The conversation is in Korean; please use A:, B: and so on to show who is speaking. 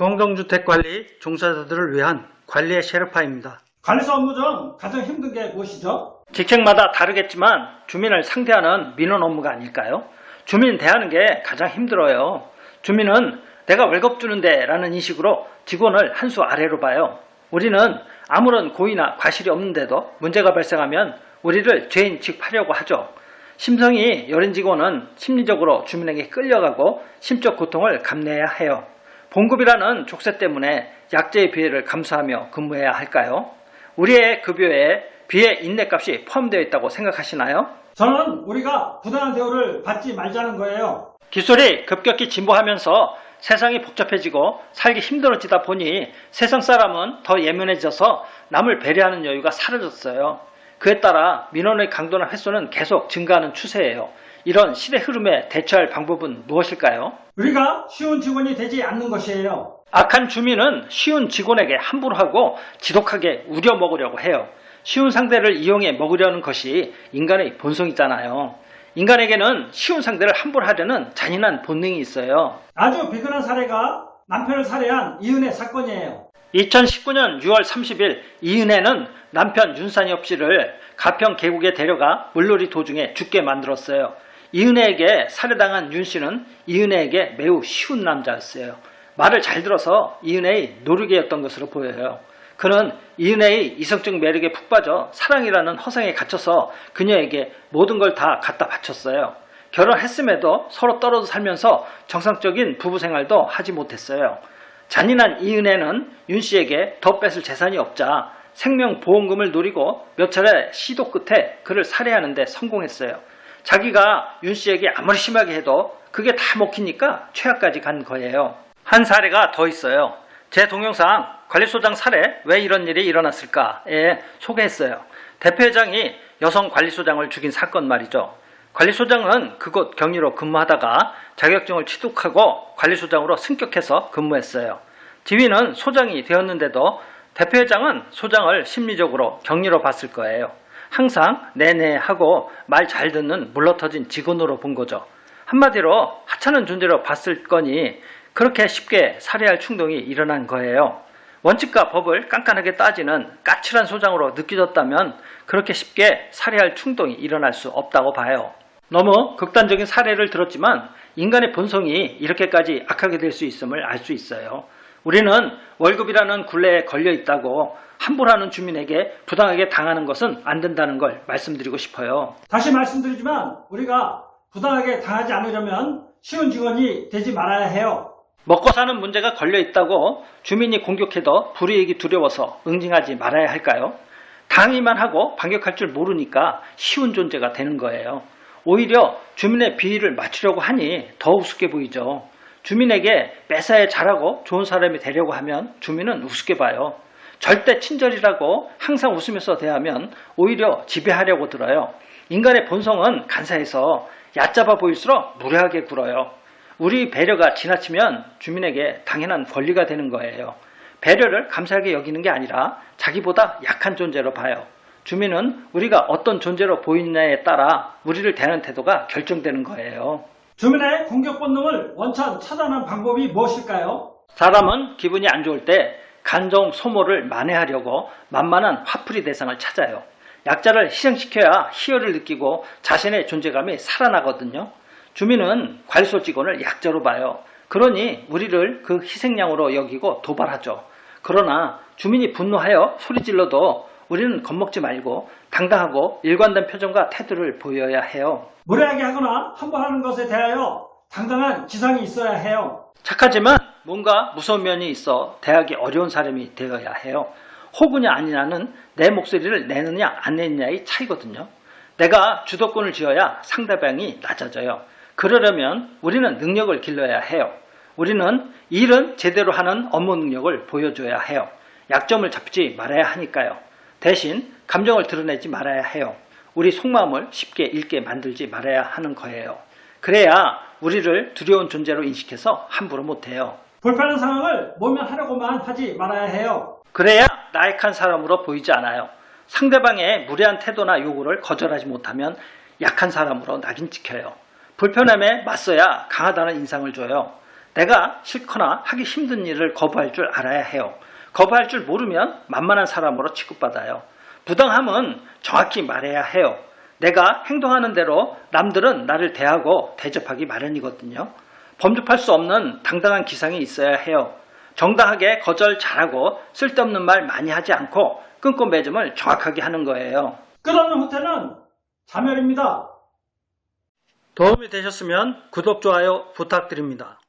A: 공동주택관리 종사자들을 위한 관리의 셰르파입니다.
B: 관리사 업무 중 가장 힘든 게 무엇이죠?
A: 직책마다 다르겠지만 주민을 상대하는 민원 업무가 아닐까요? 주민 대하는 게 가장 힘들어요. 주민은 내가 월급 주는데 라는 인식으로 직원을 한 수 아래로 봐요. 우리는 아무런 고의나 과실이 없는데도 문제가 발생하면 우리를 죄인 취급하려고 하죠. 심성이 여린 직원은 심리적으로 주민에게 끌려가고 심적 고통을 감내해야 해요. 봉급이라는 족쇄 때문에 약제의 비해를 감수하며 근무해야 할까요? 우리의 급여에 비해 인내값이 포함되어 있다고 생각하시나요?
B: 저는 우리가 부당한 대우를 받지 말자는 거예요.
A: 기술이 급격히 진보하면서 세상이 복잡해지고 살기 힘들어지다 보니 세상 사람은 더 예민해져서 남을 배려하는 여유가 사라졌어요. 그에 따라 민원의 강도나 횟수는 계속 증가하는 추세예요. 이런 시대 흐름에 대처할 방법은 무엇일까요?
B: 우리가 쉬운 직원이 되지 않는 것이에요.
A: 악한 주민은 쉬운 직원에게 함부로 하고 지독하게 우려 먹으려고 해요. 쉬운 상대를 이용해 먹으려는 것이 인간의 본성이잖아요. 인간에게는 쉬운 상대를 함부로 하려는 잔인한 본능이 있어요.
B: 아주 비근한 사례가 남편을 살해한 이은혜 사건이에요.
A: 2019년 6월 30일 이은혜는 남편 윤산엽 씨를 가평 계곡에 데려가 물놀이 도중에 죽게 만들었어요. 이은혜에게 살해당한 윤 씨는 이은혜에게 매우 쉬운 남자였어요. 말을 잘 들어서 이은혜의 노르개였던 것으로 보여요. 그는 이은혜의 이성적 매력에 푹 빠져 사랑이라는 허상에 갇혀서 그녀에게 모든 걸 다 갖다 바쳤어요. 결혼했음에도 서로 떨어져 살면서 정상적인 부부 생활도 하지 못했어요. 잔인한 이은혜는 윤 씨에게 더 뺏을 재산이 없자 생명보험금을 노리고 몇 차례 시도 끝에 그를 살해하는데 성공했어요. 자기가 윤 씨에게 아무리 심하게 해도 그게 다 먹히니까 최악까지 간 거예요. 한 사례가 더 있어요. 제 동영상 관리소장 살해 왜 이런 일이 일어났을까에 소개했어요. 대표회장이 여성 관리소장을 죽인 사건 말이죠. 관리소장은 그곳 경리로 근무하다가 자격증을 취득하고 관리소장으로 승격해서 근무했어요. 지위는 소장이 되었는데도 대표회장은 소장을 심리적으로 격리로 봤을 거예요. 항상 네네 하고 말 잘 듣는 물러터진 직원으로 본 거죠. 한마디로 하찮은 존재로 봤을 거니 그렇게 쉽게 살해할 충동이 일어난 거예요. 원칙과 법을 깐깐하게 따지는 까칠한 소장으로 느껴졌다면 그렇게 쉽게 살해할 충동이 일어날 수 없다고 봐요. 너무 극단적인 사례를 들었지만 인간의 본성이 이렇게까지 악하게 될 수 있음을 알 수 있어요. 우리는 월급이라는 굴레에 걸려 있다고 함부로 하는 주민에게 부당하게 당하는 것은 안 된다는 걸 말씀드리고 싶어요.
B: 다시 말씀드리지만 우리가 부당하게 당하지 않으려면 쉬운 직원이 되지 말아야 해요.
A: 먹고 사는 문제가 걸려 있다고 주민이 공격해도 불이익이 두려워서 응징하지 말아야 할까요? 당하기만 하고 반격할 줄 모르니까 쉬운 존재가 되는 거예요. 오히려 주민의 비위를 맞추려고 하니 더 우습게 보이죠. 주민에게 뺏어야 잘하고 좋은 사람이 되려고 하면 주민은 우습게 봐요. 절대 친절이라고 항상 웃으면서 대하면 오히려 지배하려고 들어요. 인간의 본성은 간사해서 얕잡아 보일수록 무례하게 굴어요. 우리 배려가 지나치면 주민에게 당연한 권리가 되는 거예요. 배려를 감사하게 여기는 게 아니라 자기보다 약한 존재로 봐요. 주민은 우리가 어떤 존재로 보이느냐에 따라 우리를 대하는 태도가 결정되는 거예요.
B: 주민의 공격 본능을 원천 차단하는 방법이 무엇일까요?
A: 사람은 기분이 안 좋을 때 간종 소모를 만회하려고 만만한 화풀이 대상을 찾아요. 약자를 희생시켜야 희열을 느끼고 자신의 존재감이 살아나거든요. 주민은 관리소 직원을 약자로 봐요. 그러니 우리를 그 희생양으로 여기고 도발하죠. 그러나 주민이 분노하여 소리질러도 우리는 겁먹지 말고 당당하고 일관된 표정과 태도를 보여야 해요.
B: 무례하게 하거나 함부하는 것에 대하여 당당한 지상이 있어야 해요.
A: 착하지만 뭔가 무서운 면이 있어 대하기 어려운 사람이 되어야 해요. 호구냐 아니냐는 내 목소리를 내느냐 안 내느냐의 차이거든요. 내가 주도권을 쥐어야 상대방이 낮아져요. 그러려면 우리는 능력을 길러야 해요. 우리는 일은 제대로 하는 업무 능력을 보여줘야 해요. 약점을 잡지 말아야 하니까요. 대신 감정을 드러내지 말아야 해요. 우리 속마음을 쉽게 읽게 만들지 말아야 하는 거예요. 그래야 우리를 두려운 존재로 인식해서 함부로 못해요.
B: 불편한 상황을 모면하려고만 하지 말아야 해요.
A: 그래야 나약한 사람으로 보이지 않아요. 상대방의 무례한 태도나 요구를 거절하지 못하면 약한 사람으로 낙인 찍혀요. 불편함에 맞서야 강하다는 인상을 줘요. 내가 싫거나 하기 힘든 일을 거부할 줄 알아야 해요. 거부할 줄 모르면 만만한 사람으로 취급받아요. 부당함은 정확히 말해야 해요. 내가 행동하는 대로 남들은 나를 대하고 대접하기 마련이거든요. 범접할 수 없는 당당한 기상이 있어야 해요. 정당하게 거절 잘하고 쓸데없는 말 많이 하지 않고 끊고 매점을 정확하게 하는 거예요.
B: 끝없는 후퇴는 자멸입니다.
A: 도움이 되셨으면 구독, 좋아요 부탁드립니다.